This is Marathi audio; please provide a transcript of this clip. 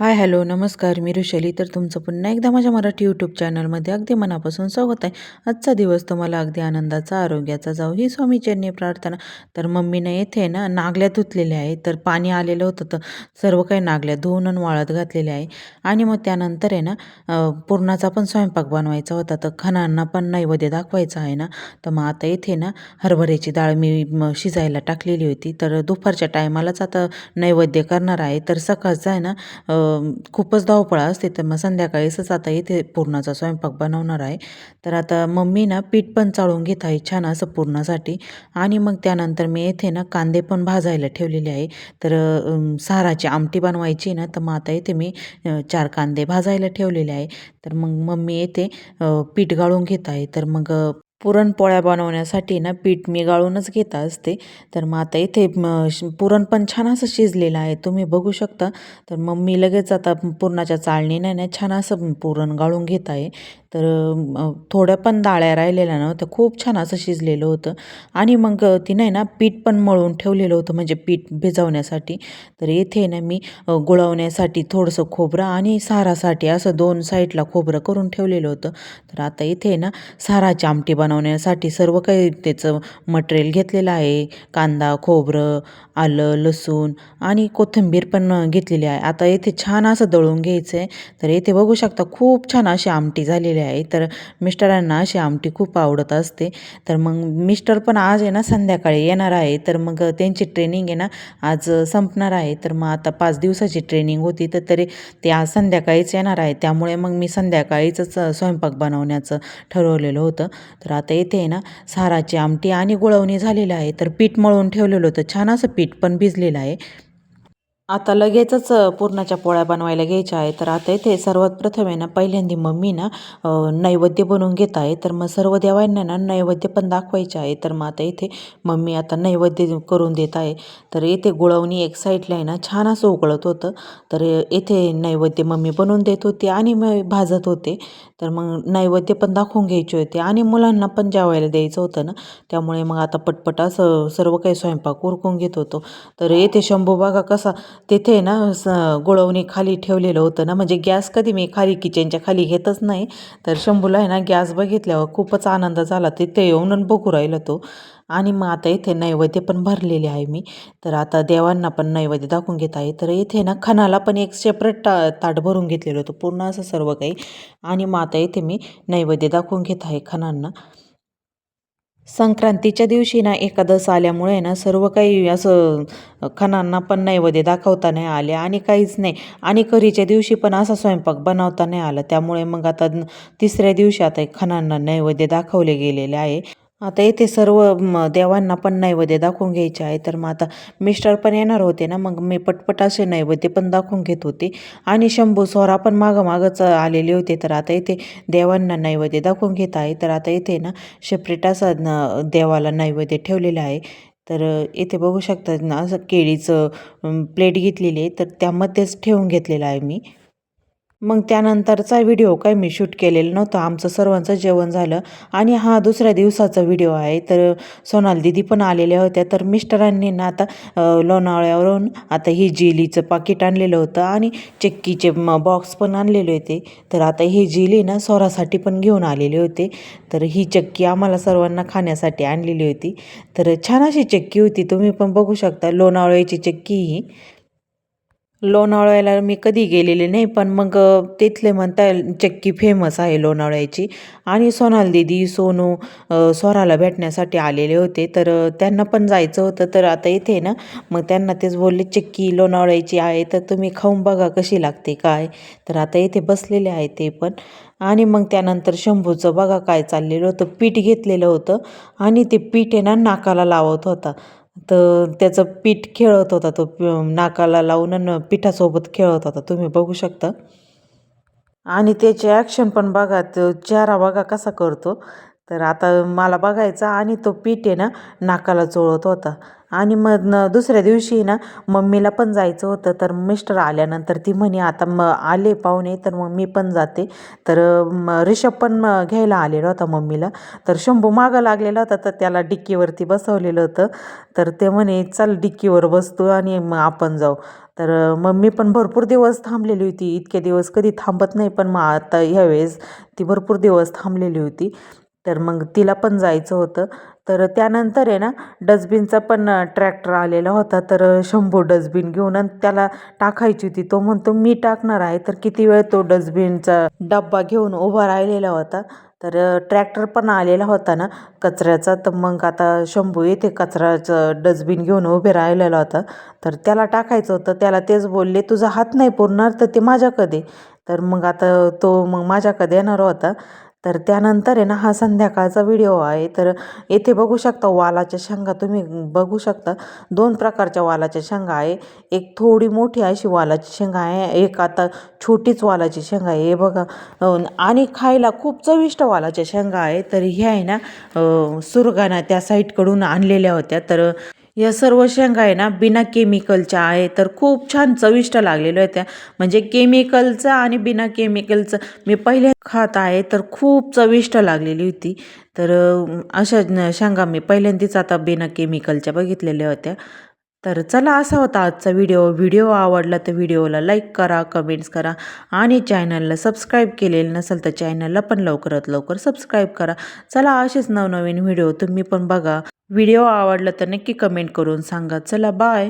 हाय हॅलो नमस्कार मी ऋषली. तर तुमचं पुन्हा एकदा माझ्या मराठी यूट्यूब चॅनलमध्ये अगदी मनापासून स्वागत आहे. आजचा दिवस तुम्हाला अगदी आनंदाचा आरोग्याचा जाऊ ही स्वामीचरणी प्रार्थना. तर मम्मीनं येथे ना नागल्या धुतलेल्या आहे तर पाणी आलेलं होतं तर सर्व काही नागल्या धुवून आणि वाळत घातलेल्या आहे. आणि मग त्यानंतर आहे ना पूर्णाचा पुरणाचा पण स्वयंपाक बनवायचा होता तर खणांना पण नैवेद्य दाखवायचा आहे ना. तर मग आता येथे ना हरभऱ्याची डाळ मी शिजायला टाकलेली होती. तर दुपारच्या टायमालाच आता नैवेद्य करणार आहे. तर सकाळचा आहे ना खूपच धावपळा असते. तर मग संध्याकाळीच आता इथे पुरणाचा स्वयंपाक बनवणार आहे. तर आता मम्मी ना पीठ पण चाळून घेत आहे छान असं पुरणासाठी. आणि मग त्यानंतर मी येथे ना कांदे पण भाजायला ठेवलेले आहे. तर साराची आमटी बनवायची ना तर मग आता इथे मी चार कांदे भाजायला ठेवलेले आहे. तर मग मम्मी येथे पीठ गाळून घेत आहे. तर मग पुरणपोळ्या बनवण्यासाठी ना पीठ मी गाळूनच घेत असते. तर मग आता इथे म, पुरण पण छान असं शिजलेलं आहे. तुम्ही बघू शकता. तर मम्मी लगेच आता पुरणाच्या चाळणीने ना छान असं पुरण गाळून घेत आहे. तर थोड्या पण डाळ्या राहिलेल्या नव्हत्या. खूप छान असं शिजलेलं होतं. आणि मग तिने ना पीठ पण मळून ठेवलेलं होतं म्हणजे पीठ भिजवण्यासाठी. तर येथे ना मी गुळवण्यासाठी थोडंसं खोबरं आणि सारासाठी असं दोन साईडला खोबरं करून ठेवलेलं होतं. तर आता इथे ना साराची आमटी बन बनवण्यासाठी सर्व काही त्याचं मटेरियल घेतलेलं आहे. कांदा खोबरं आलं लसूण आणि कोथिंबीर पण घेतलेली आहे. आता येथे छान असं दळून घ्यायचं आहे तर येथे बघू शकता खूप छान अशी आमटी झालेली आहे. तर मिस्टरांना अशी आमटी खूप आवडत असते. तर मग मिस्टर पण आज आहे ना संध्याकाळी येणार आहे. तर मग त्यांची ट्रेनिंग आहे ना आज संपणार आहे. तर मग आता पाच दिवसाची ट्रेनिंग होती. तर तरी ते आज संध्याकाळीच येणार आहे. त्यामुळे मग मी संध्याकाळीच स्वयंपाक बनवण्याचं ठरवलेलं होतं. तर आता येथे आहे ना साराची आमटी आणि गुळवणी झालेलं आहे. तर पीठ मळून ठेवलेलं होतं. छान असं पीठ पण भिजलेलं आहे. आता लगेचच पुरणाच्या पोळ्या बनवायला घ्यायच्या आहे तर आता इथे सर्वात प्रथम आहे ना पहिल्यांदा मम्मी ना नैवेद्य बनवून घेत आहे. तर मग सर्व देवांना ना नैवेद्य पण दाखवायचे आहे. तर मग आता इथे मम्मी आता नैवेद्य करून देत आहे. तर इथे गुळवणी एक साईडला आहे ना छान असं उकळत होतं. तर इथे नैवेद्य मम्मी बनवून देत होती आणि मग भाजत होते. तर मग नैवेद्य पण दाखवून घ्यायचे होते आणि मुलांना पण जेवायला द्यायचं होतं ना. त्यामुळे मग आता पटपट असं सर्व काही स्वयंपाक उरकून घेत होतो. तर येथे शंभू बागा कसा तिथे ना स गोळवणी खाली ठेवलेलं होतं ना. म्हणजे गॅस कधी मी खाली किचनच्या खाली घेतच नाही. तर शंभूला आहे ना गॅस बघितल्यावर खूपच आनंद झाला. तिथे येऊन बघू राहिला तो. आणि मग आता इथे नैवेद्य पण भरलेले आहे मी. तर आता देवांना पण नैवेद्य दाखवून घेत आहे. तर इथे ना खणाला पण एक सेपरेट ता ताट भरून घेतलेलं होतं. पूर्ण असं सर्व काही. आणि मग आता इथे मी नैवेद्य दाखवून घेत आहे खणांना. संक्रांतीच्या दिवशी ना एकादस आल्यामुळे ना सर्व काही असं खणांना पण नैवेद्य दाखवता नाही आले आणि काहीच नाही. आणि करीच्या दिवशी पण असा स्वयंपाक बनवता नाही आला. त्यामुळे मग आता तिसऱ्या दिवशी आता खणांना नैवेद्य दाखवले गेलेले आहे. आता इथे सर्व म, देवांना पण नैवेद्य दाखवून घ्यायचे आहे. तर मग आता मिस्टर पण येणार होते ना मग मी पटपट असे नैवेद्य पण दाखवून घेत होते. आणि शंभू सोहरा पण मागं मागंच आलेले होते. तर आता इथे देवांना नैवेद्य दाखवून घेत आहे. तर आता इथे ना सेपरेट असा न देवाला नैवेद्य ठेवलेला आहे. तर इथे बघू शकता ना असं केळीचं प्लेट घेतलेली आहे. तर त्यामध्येच ठेवून घेतलेलं आहे मी. मग त्यानंतरचा व्हिडिओ काय मी शूट केलेलं नव्हतं. आमचं सर्वांचं जेवण झालं आणि हा दुसऱ्या दिवसाचा व्हिडिओ आहे. तर सोनाल दिदी पण आलेल्या होत्या. तर मिस्टरांनी ना आता लोणावळ्यावरून आता ही जेलीचं पाकिट आणलेलं होतं आणि चक्कीचे बॉक्स पण आणलेले होते. तर आता ही जेली ना स्वरासाठी पण घेऊन आलेले होते. तर ही चक्की आम्हाला सर्वांना खाण्यासाठी आणलेली होती. तर छान अशी चक्की होती. तुम्ही पण बघू शकता. लोणावळ्याची चक्की ही. लोणावळ्याला मी कधी गेलेले नाही पण मग तिथले म्हणता चक्की फेमस आहे लोणावळ्याची. आणि सोनाल दीदी सोनू स्वराला भेटण्यासाठी आलेले होते. तर त्यांना पण जायचं होतं तर आता इथे ना मग त्यांना तेच बोलले चक्की लोणावळ्याची आहे तर तुम्ही खाऊन बघा कशी लागते काय. तर आता इथे बसलेले आहे ते पण. आणि मग त्यानंतर शंभूचं बघा काय चाललेलं होतं पीठ घेतलेलं होतं. आणि ते पीठ आहे ना नाकाला लावत होता. तर त्याचं पीठ खेळत होता तो नाकाला लावून आणि पिठासोबत खेळत होता. तुम्ही बघू शकता. आणि त्याचे ॲक्शन पण बघा तो चेहरा बघा कसा करतो. तर आता मला बघायचा आणि तो पीठ आहे ना नाकाला चोळत होता. आणि मग न दुसऱ्या दिवशी ना मम्मीला पण जायचं होतं. तर मिस्टर आल्यानंतर ती म्हणे आता म आले पाहुणे तर मग मी पण जाते. तर म रिषभ पण घ्यायला आलेला होता मम्मीला. तर शंभू मागं लागलेला होता तर त्याला डिक्कीवरती बसवलेलं होतं. तर ते म्हणे चल डिक्कीवर बसतो आणि मग आपण जाऊ. तर मम्मी पण भरपूर दिवस थांबलेली होती. इतके दिवस कधी थांबत नाही पण मग आता ह्यावेळेस ती भरपूर दिवस थांबलेली होती. तर मग तिला पण जायचं होतं. तर त्यानंतर आहे ना डस्टबिनचा पण ट्रॅक्टर आलेला होता. तर शंभू डस्टबिन घेऊन आणि त्याला टाकायची होती. तो म्हणतो मी टाकणार आहे. तर किती वेळ तो डस्टबिनचा डब्बा घेऊन उभा राहिलेला होता. तर ट्रॅक्टर पण आलेला होता ना कचऱ्याचा. तर मग आता शंभू येथे कचऱ्याचं डस्टबिन घेऊन उभे राहिलेला होता. तर त्याला टाकायचं होतं. त्याला तेच बोलले तुझा हात नाही पुरणार तर ते माझ्याकडे तर मग आता तो मग माझ्याकडे येणार होता. तर त्यानंतर आहे ना हा संध्याकाळचा व्हिडिओ आहे. तर येथे बघू शकता वालाच्या शेंगा. तुम्ही बघू शकता दोन प्रकारच्या वालाच्या शेंगा आहे. एक थोडी मोठी अशी वालाची शेंगा आहे. एक आता छोटीच वालाची शेंगा आहे. हे बघा. आणि खायला खूप चविष्ट वालाच्या शेंगा आहे. तर ह्या आहे ना सुरगाना सुरगाणा त्या साईडकडून आणलेल्या होत्या. तर या सर्व शेंगा आहे ना बिना केमिकलच्या आहे. तर खूप छान चविष्ट लागलेल्या होत्या म्हणजे केमिकलचं आणि बिना केमिकलचं मी पहिले खात आहे तर खूप चविष्ट लागलेली होती. तर अशा शेंगा मी पहिल्यांदाच आता बिना केमिकलच्या बघितलेल्या होत्या. तर चला असा होता आजचा व्हिडिओ. व्हिडिओ आवडला तर व्हिडिओला लाईक करा कमेंट्स करा आणि चॅनलला सबस्क्राईब केलेलं नसेल तर चॅनलला पण लवकरात लवकर सबस्क्राईब करा. चला असेच नवनवीन व्हिडिओ तुम्ही पण बघा. व्हिडिओ आवडला तर नक्की कमेंट करून सांगा. चला बाय